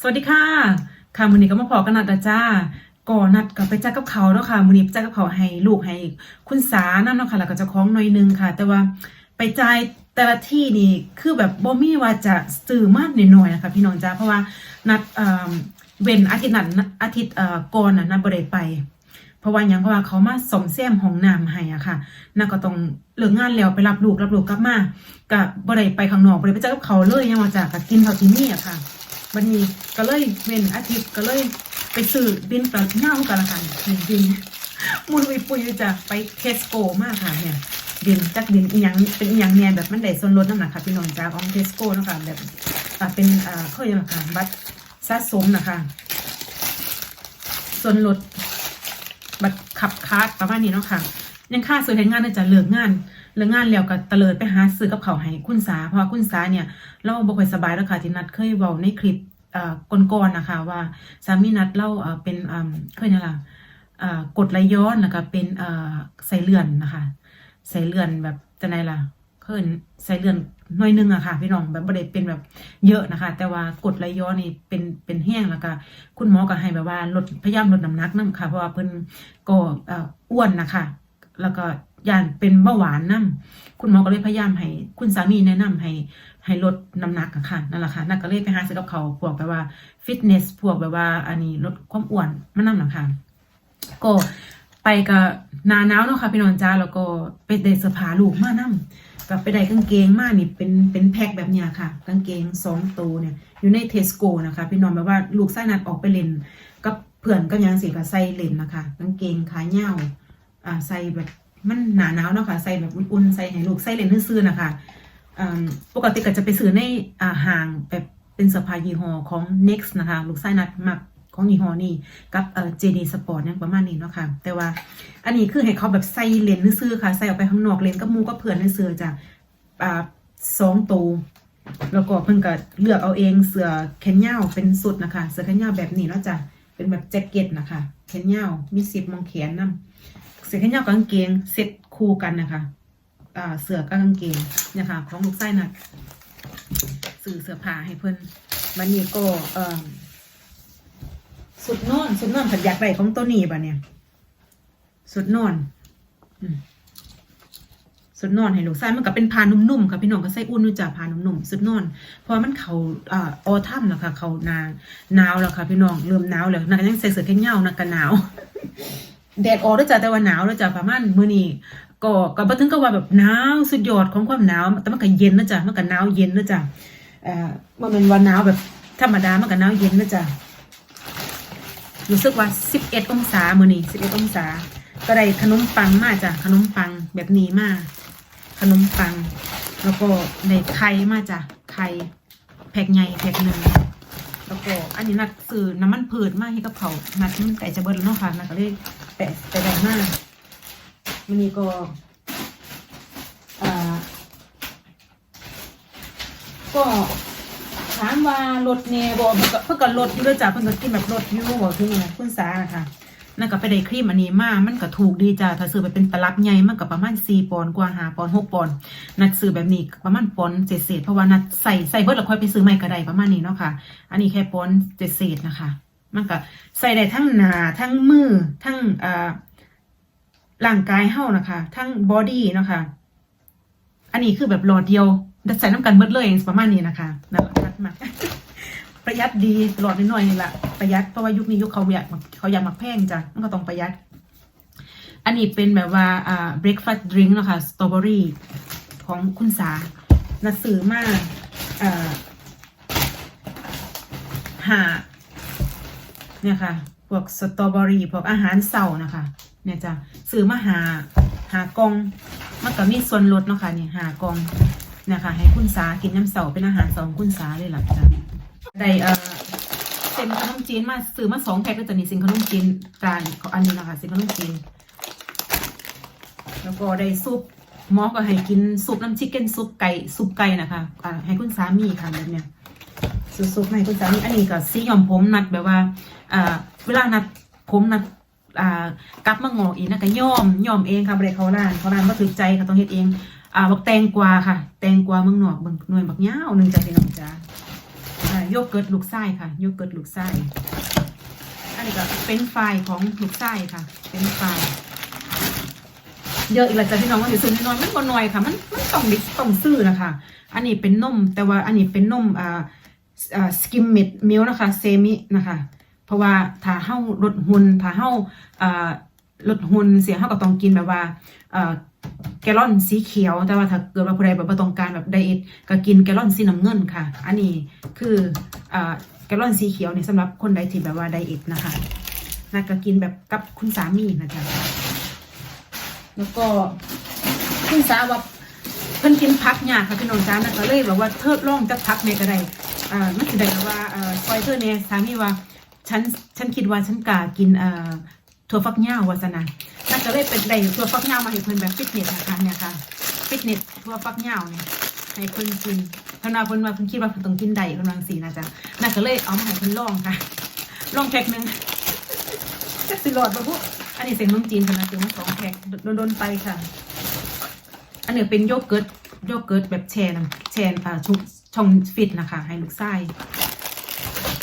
สวัสดีค่ะ ค่ะมือนี้ก็มาพอกันนัดนะจ้าก่อนัดกับไปจ้ากับเขาเนาะค่ะมือนี้ไปจ้ากับเขาให้ลูกให้คุณสานั่นเนาะค่ะแล้วก็จะคล้องหน่อยนึงค่ะ แต่ว่าไปจ่ายแต่ละที่นี่คือแบบบ่มีว่าจะสื่อมากหน่อยๆนะคะพี่น้องจ้าเพราะว่านัดเอ่อว้นอาทิตย์นั้นอาทิตย์เอ่อก่อนนัดบ่ได้ไป เพราะว่ายังเพราะว่าเขามาส่อมแซมห้องน้ำให้อะค่ะน่าก็ต้องเลิกงานแล้วไปรับลูกรับลูกกลับมาก็บ่ได้ไปข้างนอกบ่ได้ไปเจอกับเขาเลยยังว่าจะก็กินเท่าที่มีอะค่ะ วันนี้ก็เลยเว้นอาทิตย์ก็เลยไปซื้อบินปลาเน่ากันละกันบินมุนวิปุยจะไปเทสโก้มากค่ะเนี่ยบินจักบินอีหยังเป็นอีหยังเนี่ยแบบมันได้ส่วนลดน้ำหนักค่ะพี่น้องจากของเทสโก้นะคะแบบอ่าเป็นอ่าเขาเรียกว่าค่ะบัตรสะสมนะคะส่วนลดบัตรขับคาร์ดประมาณนี้เนาะค่ะยังค่าส่วนแรงงานน่าจะเลิกงาน เลิกงานแล้วก็เตลิดไปหาซื้อกับเขาให้คุณสาเพราะคุณสาเนี่ยเราบ่ค่อยสบายแล้วค่ะที่นัดเคยเว้าในคลิปเอ่อก่อนๆนะคะว่าสามีนัดเล่าเอ่อเป็นอ่าเคยนั่นล่ะเอ่อกดไหลย้อนแล้วก็เป็นเอ่อใส่เลือนนะคะใส่เลือนแบบจะไหนล่ะเคยใส่เลือนน่อยนึงอะค่ะ พี่น้องแบบบ่ได้เป็นแบบเยอะนะคะ แต่ว่ากดไหลย้อนนี่เป็นเป็นแห้งแล้วก็คุณหมอก็ให้แบบว่าลดพยายามลดน้ำหนักนํค่ะเพราะว่าเพิ่นก็เอ่ออ้วนนะคะ แล้วก็ ย่านเป็นเบาหวานนํคุณหมอก็เลยพยายามให้ คุณสามีแนะนำให้ให้ลดน้ำหนักค่ะนั่นแหละค่ะนักก็เลยไปหาซื้อกับเขาพวกแบบว่าฟิตเนสพวกแบบว่า อันนี้ลดความอ้วนมันนั่นหละค่ะก็ไปกับนาหนาวเนาะค่ะพี่น้องจ้าแล้วก็ไปได้เสื้อผ้าลูกมานํกับไปได้กางเกงมานี่เป็นเป็นแพ็คแบบเนี้ยค่ะกางเกงสองตัวเนี่ยอยู่ในเทสโก้นะคะ พี่น้องแบบว่าลูกไส้นัดออกไปเล่นกับเพื่อนก็ยังสิกับใส่เล่นนะคะกางเกงขาเหี่ยวอ่าใส่แบบ มันหนาหนาวเนาะค่ะ ใส่แบบอุ่นๆ ใส่ให้ลูก ใส่เล่นซื่อๆนะคะปกติก็จะไปซื้อในอ่าห้างแบบเป็นเสื้อผ้ายี่ห้อของ Next นะคะ ลูกไส้นัดมักของยี่ห้อนี้กับเอ่อ JD Sport นี่ยประมาณนี้เนาะค่ะ แต่ว่าอันนี้คือให้เขาแบบใส่เลนซื้อๆค่ะ ใส่ออกไปข้างนอกเลนกับหมูกับเพื่อนซื้อจ้ะอ่าสองตัวแล้วก็เพิ่นก็เลือกเอาเองเสื้อแขนยาวเป็นสุดนะคะ เสื้อแขนยาวแบบนี้เนาะจ้ะเป็นแบบแจ็คเก็ตนะคะแขนยาวมีสิบมองแขนนํ เสื้อแขนยาวกางเกงเซ็ตคู่กันนะคะเสื้อกับกางเกงเนี่ยค่ะของลูกไส้นัดซื้อเสื้อผ้าให้เพิ่อนมันนี่ก็สุดนอนสุดนอนผัดอยากได้ของตัวนี้บ่ะเนี่ย สุดนอนสุดนอนให้ลูกไส้มันก็เป็นผ้านุ่มๆค่ะพี่น้องก็ใส่อุ่นนู่จ้ะผ้านุ่มๆสุดนอนเพราะมันเขาอ่าออทัมแล้วค่ะ เขานาหนาวแล้วค่ะพี่น้องเริ่มหนาวแล้วนักยังใส่เสื้อแขนยาวนักก็หนาว แดดออกแล้วจ้ะแต่ว่าหนาวแล้วจ้ะประมาณมื้อนี้ก็ก็บ่ถึงกับว่าแบบหนาวสุดยอดของความหนาว แต่มันก็เย็นนะจ๊ะมันก็หนาวเย็นนะจ๊ะเอ่อบ่แม่นว่าหนาวแบบธรรมดามันก็หนาวเย็นนะจ๊ะรู้สึกว่า 11 องศามื้อนี้11 องศา ก็ได้ขนมปังมาจ้ะขนมปังแบบนี้มาขนมปัง แล้วก็ได้ไข่มาจ้ะไข่แพ็คใหญ่แพ็คหนึ่งแล้วก็อันนี้นัดซื้อน้ำมันพืชมากให้กับเขานัดมันใกล้จะเบิดแล้วเนาะค่ะนัดก็เลย ไปไปได้มาวันนี้ก็อ่าก็ถามว่ารถเนี่ยบอกเพิ่นก็เพิ่นก็รถอยู่ด้วยจ้ะเพิ่นก็กินแบบรถอยู่บอกถึงไงคุณสาค่ะนั่นก็ไปได้ครีมอันนี้มามันก็ถูกดีจ้ะถ้าซื้อไปเป็นตลับใหญ่มันก็ประมาณ4ปอนด์กว่า5ปอนด์6ปอนด์นัดซื้อแบบนี้ประมาณปอนด์เศษเพราะว่านัดใส่ใส่เบิดแล้วค่อยไปซื้อใหม่ก็ได้ประมาณนี้เนาะค่ะ อันนี้แค่ปอนด์เศษนะคะ มันก็ใส่ได้ทั้งหนาทั้งมือทั้งอ่าร่างกายเฮานะคะ ทั้งบอดี้นะคะ อันนี้คือแบบหลอดเดียวดัใส่น้ำกันเบิดเลยประมาณนี้นะคะนั่นแหละประหยัดมากประหยัดดีหลอดน้อยนี่แหละประหยัดเพราะว่ายุคนี้ยุคเขาอยากเขาอยากมักแพงจ้ะมันก็ต้องประหยัด อันนี้เป็นแบบว่าอ่า breakfast drink นะคะสตรอเบอรี่ของคุณสานัดซื้อมาอ่าหา เนี่ยค่ะ พวกสตรอเบอรี่พวกอาหารเสานะคะ เนี่ยจ้ะซื้อมาหาหากองมันก็มีส่วนลดเนาะค่ะนี่หากองนี่ยค่ะให้คุณสากินน้ำเสาเป็นอาหารสองคุณสาเลยหล่ะจ้ะได้เอ่อเส้นขนมจีนมาซื้อมาสองแพ็คก็จะมีเส้นขนมจีนจานของอันนี้นะคะเส้นขนมจีนแล้วก็ได้ซุปหมอก็ให้กินซุปน้ำชิคเก้นซุปไก่ซุปไก่นะคะอาให้คุณสามีค่ะแบบเนี้ย สุดๆในคุณสามีอันนี้ก็สียอมผมนัดแบบว่าอ่าเวลานัดผมนัดอ่ากลับมางอกอีกนะก็ย่อมย่อมเองค่ะบริเขาร้านเขาร้านมาถือใจค่ะต้องเฮ็ดเองอ่าบักแตงกวาค่ะ แตงกวาเมืองนอกเบิ่งหน่วยบักยาหนึ่งจ้ะพี่น้องจ้าอ่าโยเกิร์ตลูกไส้ค่ะโยเกิร์ตลูกไส้อันนี้ก็เป็นไฟรายของลูกไส้ค่ะ เป็นไฟรายเยอะอีกแล้วจ้ะพี่น้องว่าอยู่ซื้อน้อยมันก็น้อยค่ะ มันมันต้องดิต้องซื้อนะคะ อันนี้เป็นนมแต่ว่าอันนี้เป็นนมอ่าอ่า สกิมมิดมิลนะคะเซมินะคะ เพราะว่าถ้าเฮาลดหุ่นถ้าเฮาอ่าลดหุ่นเสียเฮาก็ต้องกินแบบว่าแกลลอนสีเขียว แต่ว่าถ้าเกิดว่าผู้ใดแบบต้องการแบบไดเอทก็กินแกลลอนสีน้ำเงินค่ะ อันนี้คืออแกลลอนสีเขียวเนี่ยสำหรับคนใดที่แบบว่าไดเอทนะคะน่าก็กินแบบกับคุณสามีนะจ๊ะแล้วก็คุณสาว่าเพิ่นกินพักยากค่ะพี่น้องจ้านะก็เลยแบบว่าเทิดร่องจะพักเนี่ยก็ได อ่ามันสิได้แบบว่าเอ่อซอยเธอเนี่ยสามีว่าฉันฉันคิดว่าฉันกล้ากินเอ่อถั่วฟักยาววาซะนะนั่นก็เลยเป็นได้ถั่วฟักยาวมาให้เพิ่นแบบฟิตเนสนะคะเนี่ยค่ะฟิตเนสถั่วฟักยาวเนี่ยให้เพิ่นกินเพิ่นว่าเพิ่นว่าเพิ่นคิดว่าเพิ่นต้องกินได้เพิ่นวางสีนะจ๊ะนั่นก็เลยเอามาให้เพิ่นลองค่ะลองแพ็คหนึงจักสิรอดบ่พวกอันนี้เสียงน้ำจีนเพิ่นนะซื้อมาสองแพ็คโดนๆไปค่ะ อันนี้เป็นโยเกิร์ตโยเกิร์ตแบบแช่น้ำแช่อ่าชุบ ช่องฟิตนะคะ ให้ลูกไส้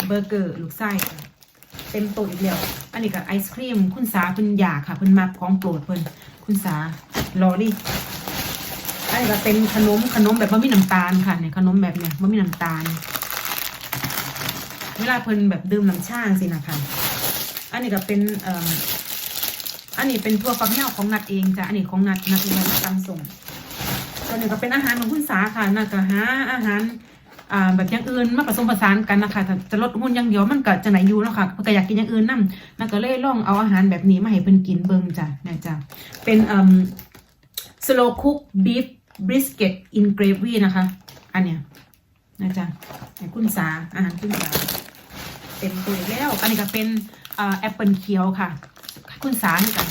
เบอร์เกอร์ลูกไส้เต็มโต๊ะอีกแล้วอันนี้ก็ไอศครีม คุณสาเพิ่นอยากค่ะเพิ่นมาของโปรดเพิ่นคุณสารอดิอันนี้ก็เป็นขนมขนมแบบว่มีน้ำตาลค่ะเนี่ยขนมแบบเนี้ยว่มีน้ำตาล เวลาเพิ่นแบบดื่มน้ำชาสินะคะอันนี้ก็เป็นเอ่ออันนี้เป็นทั่วฟักยาวของนัดเองจ้ะอันนี้ของนัดนัดเองมาตามส่ง ตัวนี้ก็เป็นอาหารของคุณสาค่ะนัดก็หาอาหารอ่าแบบอย่างอื่นมาผสมผสานกันนะคะถ้าจะลดหุ่นอย่างเดียวมันก็จะไหนอยู่เนาะค่ะเพิ่นก็อยากกินอย่างอื่นนํนัดก็เลยลองเอาอาหารแบบนี้มาให้เพิ่นกินเบิ่งจ้ะนี่ยจ้ะเป็นอ่อ slow cook beef brisket in gravy นะคะ อันเนี้ยนะจ๊ะให้คุณสาอาหารคุณสาเต็มตัวแล้ว อันนี้ก็เป็นแอปเปิลเขียวค่ะ คุณสาเหมือนกัน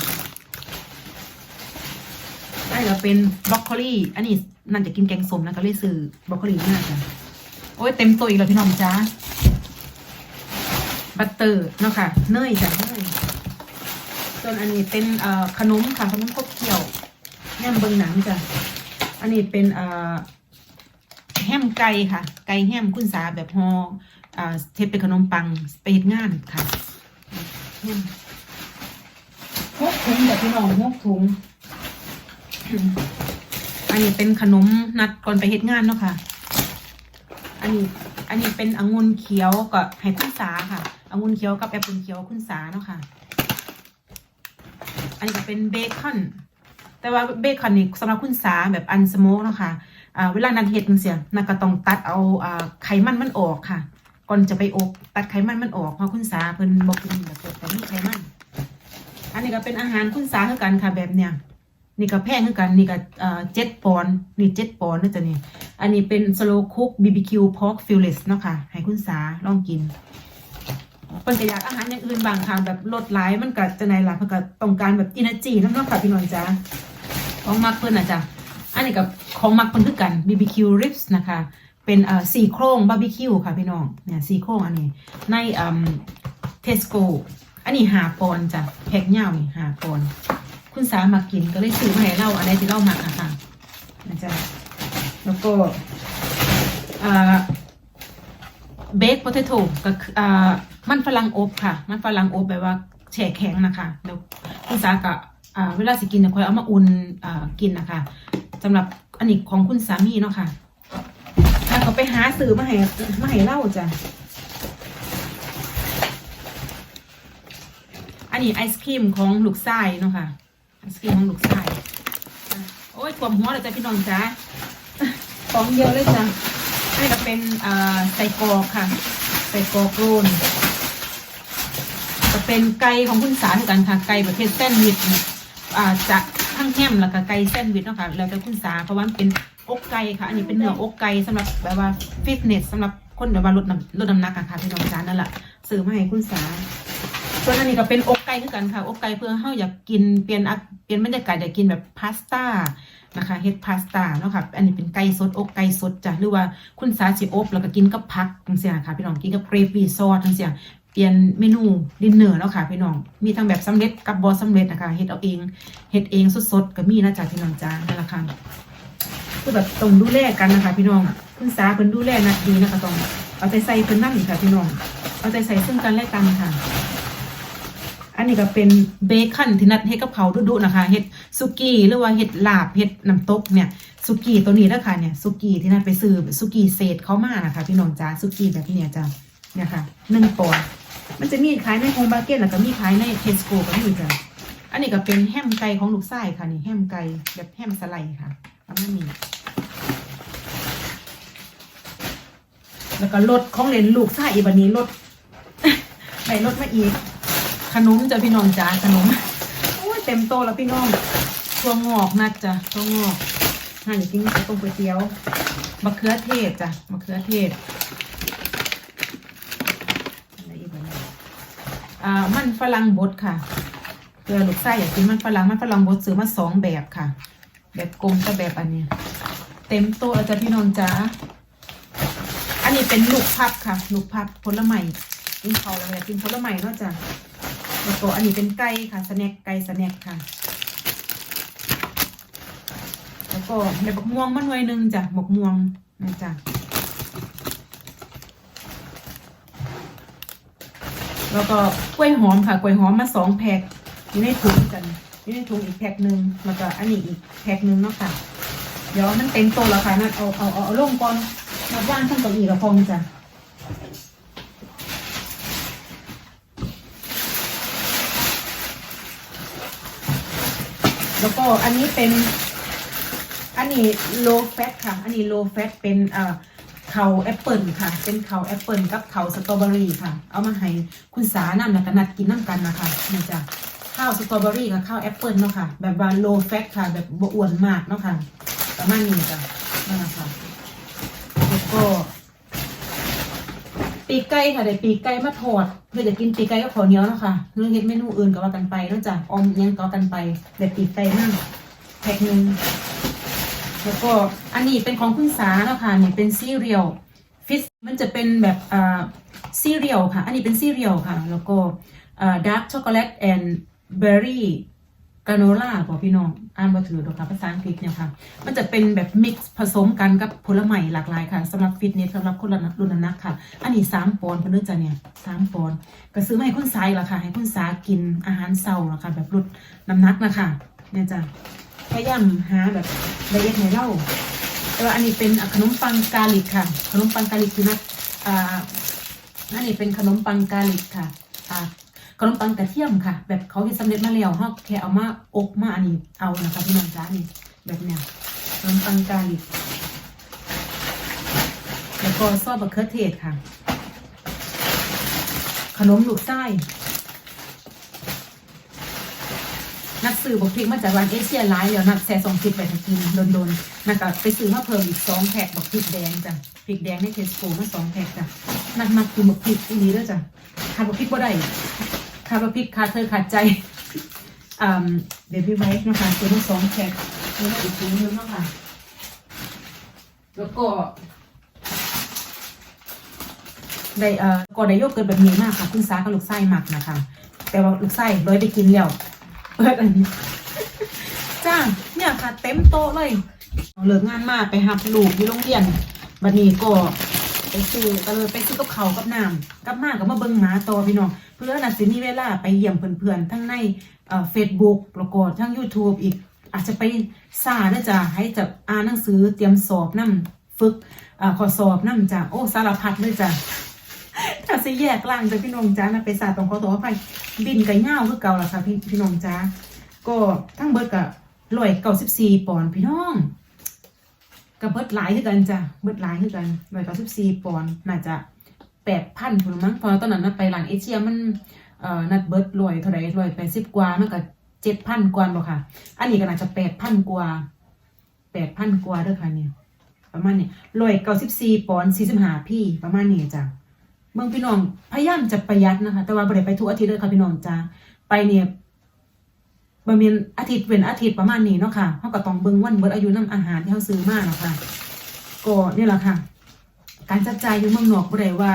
อันนี้ก็เป็นบรอกโคลีอันนี้นั่นจะกินแกงส้มนะก็เลยซื้อบรอกโคลีมากจ้ะโอ้ยเต็มตัวอีกแล้วพี่น้องจ้าบัตเตอร์เนาะค่ะเนยจ้ะเนยส่วนอันนี้เป็นเอ่อขนมค่ะขนมครบเกี่ยวแฮมเบิงหนังจ้ะอันนี้เป็นเอ่อแฮมไก่ค่ะ ไก่แฮมคุณสาแบบฮออ่าเทปเป็นขนมปังไปเฮ็ดงานค่ะหกถุงเดี๋ยวพี่น้องหกถุง อันนี้เป็นขนมนัดก่อนไปเฮ็ดงานเนาะค่ะ อันนี้ อันนี้เป็นองุ่นเขียวกับให้คุณสาค่ะองุ่นเขียวกับแอปเปิลเขียวคุณสาเนาะค่ะ อันนี้ก็เป็นเบคอน แต่ว่าเบคอนนี่สำหรับคุณสาแบบอันสโมกเนาะค่ะอ่าเวลานัดเฮ็ดจังซี่นัดก็ต้องตัดเอาอไขมันมันออกค่ะ ก่อนจะไปอบตัดไขมันมันออกเพราะคุณสาเพิ่นบ่กินแบบแต่มีไขมัน อันนี้ก็เป็นอาหารคุณสาคือกันค่ะแบบเนี้ย นี่ก็แพงคือกัน นี่ก็เอ่อเจ็ดปอนด์นี่เจ็ดปอนด์นะจ๊ะนี่อันนี้เป็น slow cook BBQ pork fillet เนาะค่ะ ให้คุณสาลองกินเพิ่นก็อยากอาหารอย่างอื่นบางค่ะแบบลดหลายมันก็จะไหนล่ะเพิ่นก็ต้องการแบบ energy นำเนาะค่ะพี่น้องจ้าของมักเพิ่นน่ะจ้ะอันนี้กับของมักเพิ่นคือกัน BBQ ribs นะคะ เป็นเอ่อสี่โครงบาร์บีคิวค่ะพี่น้องเนี่ยสี่โครงอันนี้ในเอ่อเทสโกอันนี้หาปอนจ้ะแพ็คเงานี่หาปอนด์ คุณสามากินก็เลยซื้อมาให้เราอันไหนที่เรามักอะค่ะนะจ๊ะแล้วก็เบคโพเทโต้ก็คือมันฝรั่งอบค่ะ มันฝรั่งอบแบบว่าแช่แข็งนะคะแล้วคุณสาก็เวลาสิกินเนี่ยคอยเอามาอุ่นกินนะคะสำหรับอันนี้ของคุณสามีเนาะค่ะแล้วก็ไปหาซื้อมาให้มาให้เล่าจ้ะอันนี้ไอศครีมของลูกไส้เนาะค่ะ ไอศครีของลูกไส้อะโอ้ยความหัวเลยจ้ะพี่น้องจ้าของเยอะเลยจ้ะนนี้ก็เป็นอ่าไส้กรอกค่ะไส้กรอกโรนก็เป็นไก่ของคุณสาเหมือนกันค่ะไก่ประเภทแซนด์วิชอ่าจะทั้งแฮมแล้วก็ไก่แซนด์วิชเนาะค่ะแล้วแต่คุณสาเพราะว่ามันเป็นอกไก่ค่ะ อันนี้เป็นเนื้ออกไก่สำหรับแบบว่าฟิตเนสสำหรับคนแบบว่าลดน้ำลดน้ำหนักอะค่ะพี่น้องจ้านั่นแหละซื้อมาให้คุณสา ส่วนอันนี้ก็เป็นอกไก่คือกันค่ะ อกไก่เพื่อเฮาอยากกินเปลี่ยนเปลี่ยนบรรยากาศอยากกินแบบพาสต้านะคะเฮ็ดพาสต้าเนาะค่ะ อันนี้เป็นไก่สดอกไก่สดจ้ะหรือว่าคุณสาสิอบแล้วก็กินกับผักจังซี่นะคะพี่น้องกินกับเกรวี่ซอสจังซี่เปลี่ยนเมนูดินเนอร์เนาะค่ะพี่น้อง มีทั้งแบบสำเร็จกับบอสำเร็จนะคะเฮ็ดเอาเองเฮ็ดเองสดๆก็มีนะจ๊ะพี่น้องจ้านั่นแหละค่ะคือแบบต้องดูแลกันนะคะ พี่น้องคุณสาเพิ่นดูแลนัดดีนะคะต้องเอาใจใส่เพิ่นนั่นค่ะพี่น้องเอาใจใส่ซึ่งกันและกันค่ะ อันนี้ก็เป็นเบคอนที่นัดเฮ็ดกับเขาดุๆนะคะเฮ็ดซุกี้หรือว่าเฮ็ดลาบเฮ็ดน้ำตกเนี่ยซุกี้ตัวนี้นะคะเนี่ยซุกี้ที่นัดไปซื้อซุกี้เศษเขามานะคะ พี่น้องจ้าซุกี้แบบนี้จ้าเนี่ยค่ะหนึ่งปอนด์มันจะมีขายในโฮมบาร์เก็ตแล้วก็มีขายในเทสโก้ก็มีจ้ะอันนี้ก็เป็นแฮมไก่ของลูกไส้ค่ะนี่แฮมไก่แบบแฮมสไลด์ค่ะประมาณนี้แล้วก็รถของเล่นลูกไส้อีบันนี้รถไหนรถมาอีก ขนมจ้ะพี่น้องจ้าขนมโอ้ยเต็มโตแล้วพี่น้องตัวงอกนัดจ้ะตัวงอกห่านกินกับต้มก๋วยเตี๋ยวมะเขือเทศจ้ะมะเขือเทศอะไรอีกบ้างอ่ามันฝรั่งบดค่ะเกลือลูกไส้อยากกินมันฝรั่งมันฝรั่งบดซื้อมาสองแบบค่ะ แบบกลมกับแบบอันนี้เต็มโตแล้วจ้ะพี่น้องจ้าอันนี้เป็นลูกพับค่ะ ลูกพับผลไม้กินเขาแล้วอยากกินผลไม้นาะจ้ะ แล้วก็อันนี้เป็นไก่ค่ะสแน็คไก่สแน็คค่ะ แล้วก็ในบกม่วงมาหน่วยหนึ่งจ้ะบกม่วงนะจ้ะแล้วก็กล้วยหอมค่ะกล้วยหอมมาสองแพ็คอยู่ในถุงกันอยู่ในถุงอีกแพ็คหนึ่งแล้วก็อันนี้อีกแพ็คหนึ่งเนาะค่ะ เดี๋ยวมันเต็มโตแล้วค่ะนั่นเอาเอาเอาเอาลงก่อนมาว่างข้งเก้าอี้กับพองจ้ะ แล้วก็อันนี้เป็น อันนี้ low fat ค่ะ อันนี้ low fat เป็นเอ่อเขาแอปเปิลค่ะ เป็นเขาแอปเปิลกับเขาสตรอเบอรี่ค่ะ เอามาให้คุณสานำแล้วก็นัดกินน้ำกันนะคะนี่จ้ะข้าวสตรอเบอรี่กับข้าวแอปเปิลเนาะค่ะ แบบว่า low fat ค่ะ แบบบอ้วนมากเนาะค่ะ ประมาณนี้จ้ะนั่นแหละค่ะแล้วก็ ปีกไก่ค่ะเดี๋ยวปีกไก่มาทอดเพื่อจะกินปีกไก่ก็ขอเหนียวเนาะค่ะหรือเฮ็ดเมนูอื่นก็ว่ากันไปนอกจากออมอิหยังก็กันไปเดี๋ยวปีกไก่นั่งแพ็คหนึ่งแล้วก็อันนี้เป็นของคุณสาเนาะค่ะนี่เป็นซีเรียลฟิสมันจะเป็นแบบอ่าซีเรียลค่ะ อันนี้เป็นซีเรียลค่ะ แล้วก็อ่าดาร์กช็อกโกแลตแอนด์เบอร์รี่ กาโนล่าบอกพี่น้องอ่านมาถือดอกค่ะภาษาอังกฤษเนี่ยค่ะมันจะเป็นแบบมิกซ์ผสมกันกับผลไม้หลากหลายค่ะสำหรับฟิตเนสสำหรับคนรับนน้ำหนักค่ะ อันนี้สามปอนด์เพื่อนจ้ะเนี่ยสามปอนด์ก็ซื้อมาให้คุณสายละค่ะ ให้คุณสากินอาหารเช้าละค่ะ แบบลดน้ำหนักนะคะเนี่ยจ้ะพยายามหาแบบละเอียดในเล่าแต่ว่าอันนี้เป็นขนมปังกาลิกค่ะ ขนมปังกาลิกคือนัดอ่าอันนี้เป็นขนมปังกาลิกค่ะ ขนมปังกระเทียมค่ะ แบบเขาเฮ็ดสำเร็จมาแล้วเขาแค่เอามาอบมาอันนี้เอานะคะพี่น้องจ้านี่แบบเนี้ยขนมปังกาลิกแล้วก็ซอสมะเขือเทศค่ะ ขนมลูกไส้นักซื้อบอกพริกมาจากร้านเอเชียไลท์แล้วนักแซ่สองสิบไปกินโดนๆนักก็ไปซื้อมาเพิ่มอีกสองแพ็คบอกพริกแดงจ้ะพริกแดงในเทสโก้มาสองแพ็คจ้ะนักมากินบอกพริกอีนี้ด้วยจ้ะขาดบอกพริกบ่ได้ ขาดบอกพริกขาเธอขาดใจอ่าเบบี้ไวท์นะคะซื้อมาสองแพ็คนี่อีกถุงนึงนะค่ะแล้วก็ได้เอ่อก็ได้โยเกิร์ตแบบนี้มากค่ะคุณสากับลูกไส้หมักนะคะ แต่ว่าลูกไส้ร้อยไปกินแล้วเปิดอันนี้ จ้าเนี่ยค่ะ เต็มโต๊ะเลยเลิกงานมาไปหับลูกที่โรงเรียนบัดนี้ก็ ซื้อก็เลยไปซื้อกับเขาวกับน้ำกับมากับมาเบิ่งหมาต่อพี่น้องเพื่อน่ะสิมีเวลาไปเยี่ยมเพื่อนๆทั้งในเอ่อ Facebook แล้วก็ทั้ง YouTube อีก อาจจะไปซ่าเด้อจ้ะให้จะอ่านหนังสือเตรียมสอบนํฝึกเอ่อข้อสอบนํจ้ะโอ้สารพัดเลยจ้ะถ้าสิแยกล่างจ้ะพี่น้องจ้านะไปสาตรงขอตัวไปบินกับเง่าคือเก่าล่ะค่ะพี่พี่น้องจ้าก็ทั้งเบิดกับร้อยเก้าสิบสี่ปอนด์พี่น้อง กับเบิดหลายคือกันจ้ะเบิดหลายคือกันร้อยเก้าสิบสี่ปอนด์น่าจะแปดพันพุ่นมั้งพอตอนนั้นนัดไปร้านเอเชียมันเอ่อนัดเบิดร้อยเท่าไร่ร้อยแปดสิบกว่ามันก็เจ็ดพันกว่าบ่ค่ะ อันนี้ก็น่าจะแปดพันกว่าแปดพันกว่าเด้อค่ะเนี่ยประมาณนี้ร้อยเก้าสิบสี่ปอนด์สี่สิบห้าพี่ประมาณนี้จ้ะเมืองพี่น้องพยายามจะประหยัดนะคะ แต่ว่าบ่ได้ไปทุกอาทิตย์เลยค่ะพี่น้องจ้าไปเนี่ย บะเมียนอาทิตย์เว้นอาทิตย์ประมาณนี้เนาะค่ะเขาก็ต้องเบิ่งวันเบิดอายุน้ำอาหารที่เขาซื้อมาเนาะค่ะ ก็นี่แหละค่ะ การจัดจ่ายอยู่เมืองนอกบ่ได้ว่า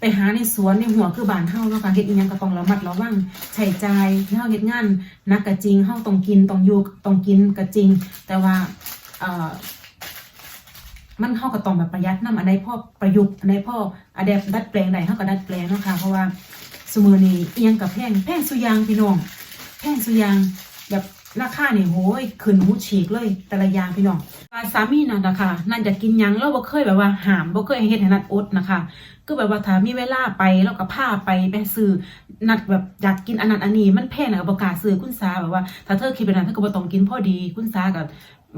ไปหาในสวนในหัวคือบ้านเฮาเนาะค่ะเฮ็ดอีหยังก็ต้องระมัดระวังใช้จ่ายที่เฮาเฮ็ดงานนักก็จริงเฮาต้องกินต้องอยู่ต้องกินก็จริง แต่ว่าเอ่อมันเฮาก็ต้องแบบประหยัดนํอันใดพ่อประยุกต์อันใดพ่ออันใดดัดแปลงใดเฮาก็ดัดแปลงเนาะค่ะเพราะว่าสมือนี้เอียงกับแพงแพงสุยางพี่น้อง แพงสุอยางแบบราคาเนี่ยโหยขึ้นหูฉีกเลย แต่ละอย่างพี่น้องว่าสามีนั่นนะคะนั่นจะกินยังเราบ่เคยแบบว่าหามบ่เคยเฮ็ดให้นัดอดนะคะ ก็แบบว่าถ้ามีเวลาไปแล้วก็พาไปไปซื้อนัดแบบอยากกินอันนั้นอันนี้มันแพงนะก็บอกล้าซื้อคุณสาแบบว่า ถ้าเธอคิดเป็นนั้นเธอก็บ่ต้องกินพอดีคุณสากับ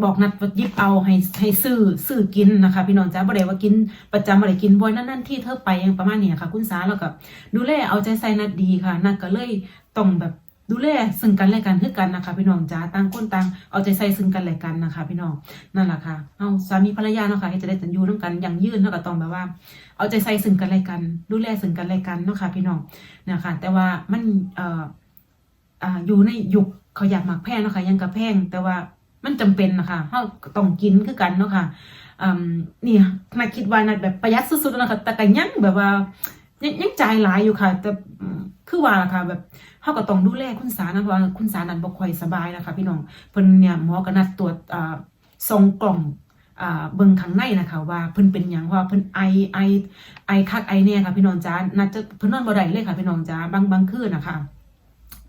บอกนัดยิบเอาให้ให้ซื้อซื้อกินนะคะ พี่น้องจ้าบ่ได้ว่ากินประจำบ่ได้กินบ่อยนั่นๆที่เธอไปอย่างประมาณนี้ค่ะ คุณสาแล้วก็ดูแลเอาใจใส่นัดดีค่ะ นัดก็เลยต้องแบบ ดูแลซึ่งกันและกันคือกันนะคะ พี่น้องจ้าต่างคนต่างเอาใจใส่ซึ่งกันและกันนะคะ พี่น้องนั่นแหละค่ะเอาสามีภรรยาเนาะค่ะที่จะได้จะอยู่ร่วมกันอย่างยืนเนาะก็ต้องแบบว่า เอาใจใส่ซึ่งกันและกัน ดูแลซึ่งกันและกันเนาะค่ะพี่น้องนะคะ แต่ว่ามันเอ่ออ่าอยู่ในยุคเขาอยากหมักแพงเนาะค่ะยังกับแพงแต่ว่ามันจำเป็นนะคะเฮาต้องกินคือกันเนาะค่ะอืมนี่นาคิดว่านะแบบประหยัดสุดๆนะคะแต่ก็ยังแบบว่า ยังยังจ่ายหลายอยู่ค่ะ แต่คือว่าล่ะค่ะ แบบเฮาก็ต้องดูแลคุณสานะเพราะว่าคุณสานั้นบ่ค่อยสบายนะคะ พี่น้องเพิ่นเนี่ยหมอก็นัดตรวจอ่าส่งกล่องเบิ่งข้างในนะคะว่าเพิ่นเป็นหยังว่าเพิ่นไอไอไอคักไอเนี่ยค่ะพี่น้องจ้าน่าจะเพิ่นนอนบ่ได้เลยค่ะพี่น้องจ้าบางบางคืนนะคะ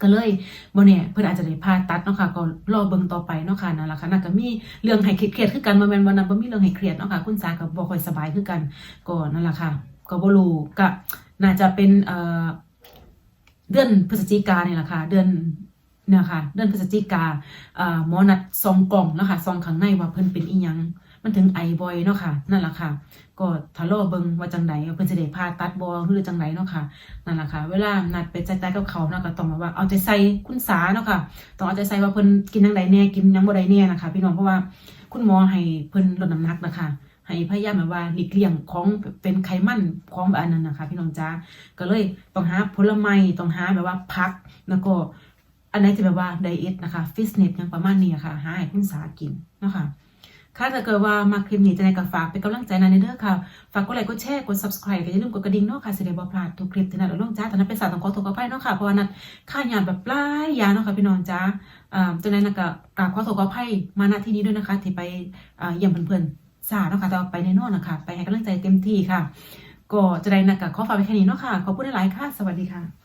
ก็เลยบ่เนี่ยเพิ่นอาจจะได้ผ่าตัดเนาะค่ะก็รอเบิ่งต่อไปเนาะค่ะนั่นล่ะค่ะน่าก็มีเรื่องให้เครียดคือกันบ่แม่นว่านั้นบ่มีเรื่องให้เครียดเนาะค่ะคุณสาก็บ่ค่อยสบายคือกันก็นั่นล่ะค่ะ ก็บ่รู้ก็น่าจะเป็นเอ่อเดือนพฤศจิกายนนี่แหละค่ะเดือนเนี่ยค่ะเดือนพฤศจิกาอ่าหมอนัดซองกล่องเนาะค่ะซองข้างในว่าเพิ่นเป็นอีหยังมันถึงไอบอยเนาะค่ะนั่นแหละค่ะ ก็ทะเลาะเบิงว่าจังไดเพิ่นสิได้ผ่าตัดบ่หรือจังไดเนาะค่ะนั่นแหละค่ะ เวลานัดไปใจ่ายๆกับเขาเนาะก็ต้องแบบว่าเอาใจใส่คุณสาเนาะค่ะต้องเอาใจใส่ว่าเพิ่นกินจังไดแน่กินหยังบ่ได้แน่นะคะพี่น้องเพราะว่าคุณหมอให้เพิ่นลดน้ำหนักนะคะ ให้พยายามแบบว่าหลีกเลี่ยงของเป็นไขมันของแบบอันนั้นนะคะ พี่น้องจ้าก็เลยต้องหาผลไม้ต้องหาแบบว่าพักแล้วก็อันไหนจะแบบว่าไดเอทนะคะฟิตเนสอยังประมาณนี้ค่ะหาให้คุณสากินนะคะค่ะถ้าเกิดว่ามาคลิปนี้จะได้กับฝากเป็นกำลังใจนะในเด้อค่ะ ฝากกดไลค์กดแชร์กด subscribe ก็อย่าลืมกดกระดิ่งเนาะค่ะสิได้บ่พลาดทุกคลิปที่นัดเอาลงจ้าตอนนั้นเป็นสาวต้องขอโทษขออภัยเนาะค่ะเพราะว่านัดค่ายาแบบปลายยาเนาะค่ะพี่น้องจ้าอ่าจังนั้นนะก็กราบขอโทษขออภัยมาณที่นี้ด้วยนะคะที่ไปอ่าเยี่ยมเพื่อนๆ สาเนาะค่ะแต่ว่าไปในนอนนะคะไปให้กำลังใจเต็มที่ค่ะ ก็จะได้นะก็ขอฝากไว้แค่นี้เนาะค่ะ ขอบคุณหลายๆค่ะ สวัสดีค่ะ